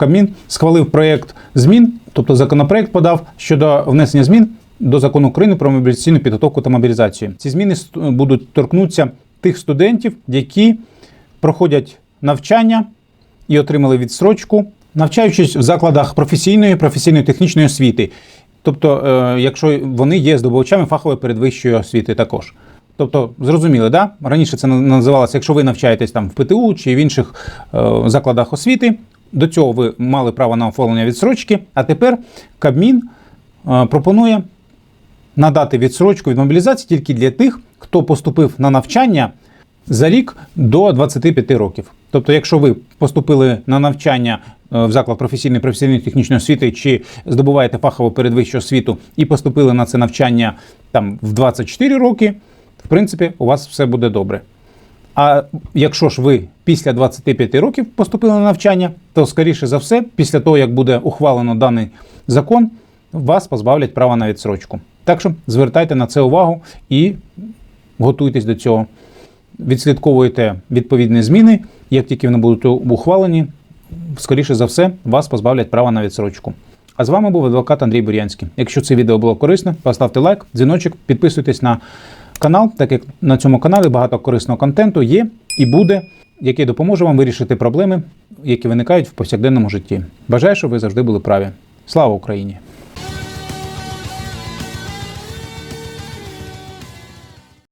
Кабмін схвалив проєкт змін, тобто законопроект подав щодо внесення змін до закону України про мобілізаційну підготовку та мобілізацію. Ці зміни будуть торкнутися тих студентів, які проходять навчання і отримали відстрочку, навчаючись в закладах професійної, професійної технічної освіти. Тобто, е, якщо вони є здобувачами фахової передвищої освіти також. Тобто, зрозуміли, да? Раніше це називалося, якщо ви навчаєтесь там в ПТУ чи в інших е, закладах освіти, до цього ви мали право на оформлення відстрочки, а тепер Кабмін е, пропонує надати відсрочку від мобілізації тільки для тих, хто поступив на навчання за рік до 25 років. Тобто, якщо ви поступили на навчання е, в заклад професійної професійної технічної освіти чи здобуваєте фахову передвищу освіту і поступили на це навчання там в 24 роки, в принципі, у вас все буде добре. А якщо ж ви після 25 років поступили на навчання, то скоріше за все, після того як буде ухвалено даний закон, вас позбавлять права на відсрочку. Так що звертайте на це увагу і готуйтесь до цього. Відслідковуйте відповідні зміни. Як тільки вони будуть ухвалені, скоріше за все, вас позбавлять права на відсрочку. А з вами був адвокат Андрій Бурянський. Якщо це відео було корисне, поставте лайк, дзвіночок, підписуйтесь на канал, так як на цьому каналі багато корисного контенту є і буде, який допоможе вам вирішити проблеми, які виникають в повсякденному житті. Бажаю, щоб ви завжди були праві. Слава Україні!